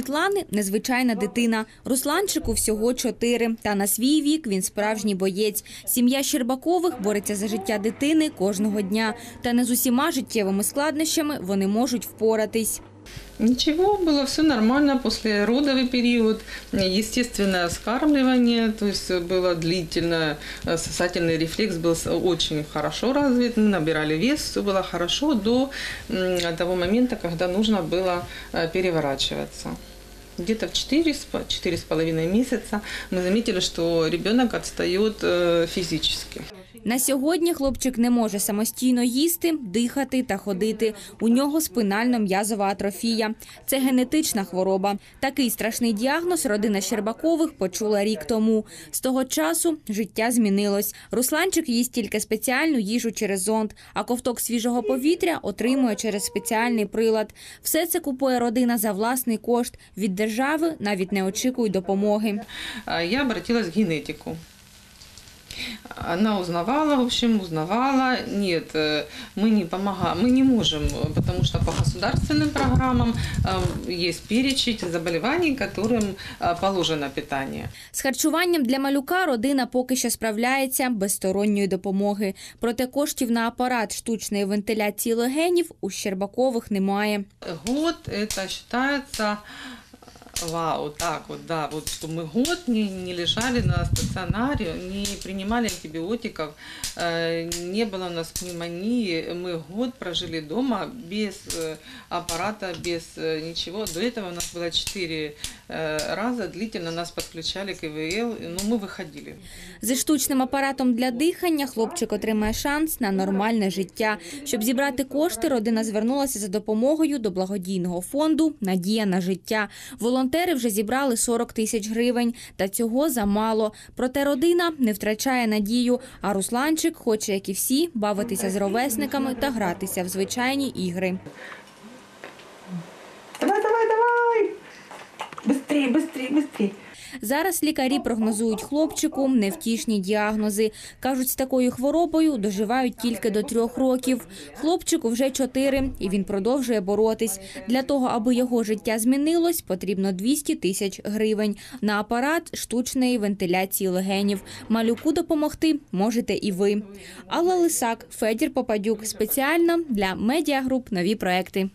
Світлани незвичайна дитина. Русланчику всього чотири. Та на свій вік він справжній боєць. Сім'я Щербакових бореться за життя дитини кожного дня. Та не з усіма життєвими складнощами вони можуть впоратись. Ничего, было все нормально после родовый период, естественное скармливание, то есть было длительное, э, сосательный рефлекс был с- очень хорошо развит, мы набирали вес, все было хорошо до м, того момента, когда нужно было э, переворачиваться. Где-то в 4, с по- четыре с половиной месяца мы заметили, что ребенок отстает э, физически. На сьогодні хлопчик не може самостійно їсти, дихати та ходити. У нього спинально-м'язова атрофія. Це генетична хвороба. Такий страшний діагноз родина Щербакових почула рік тому. З того часу життя змінилось. Русланчик їсть тільки спеціальну їжу через зонд, а ковток свіжого повітря отримує через спеціальний прилад. Все це купує родина за власний кошт. Від держави навіть не очікують допомоги. А Я обратилась в генетику. Она узнавала, в общем, узнавала. Нет, э, мы не помогаем, мы не можем, э, потому что по государственным программам э, есть перечень заболеваний, которым э, положено питание. З харчуванням для малюка родина поки що справляється без сторонньої допомоги. Проте коштів на апарат штучної вентиляції легенів у Щербакових немає. Год это считается э, Вау, так вот, да, вот что мы год не, не лежали на стационаре, не принимали антибиотиков, э, не было у нас пневмонии, мы год прожили дома без э, аппарата, без э, ничего. До этого у нас было четыре э, раза длительно нас подключали к ИВЛ, но мы выходили. Зі штучним апаратом для дихання хлопчик отримає шанс на нормальне життя. Щоб зібрати кошти, родина звернулася за допомогою до благодійного фонду Надія на життя. Волонтери вже зібрали 40 тисяч гривень, та цього замало. Проте родина не втрачає надію. А Русланчик хоче, як і всі, бавитися з ровесниками та гратися в звичайні ігри. Давай, давай, давай! Быстрее, быстрее, быстрее. Зараз лікарі прогнозують хлопчику невтішні діагнози. Кажуть, з такою хворобою доживають тільки до трьох років. Хлопчику вже чотири, і він продовжує боротись. Для того, аби його життя змінилось, потрібно 200 тисяч гривень на апарат штучної вентиляції легенів. Малюку допомогти можете і ви. Алла Лисак, Федір Попадюк спеціально для медіагруп нові проекти.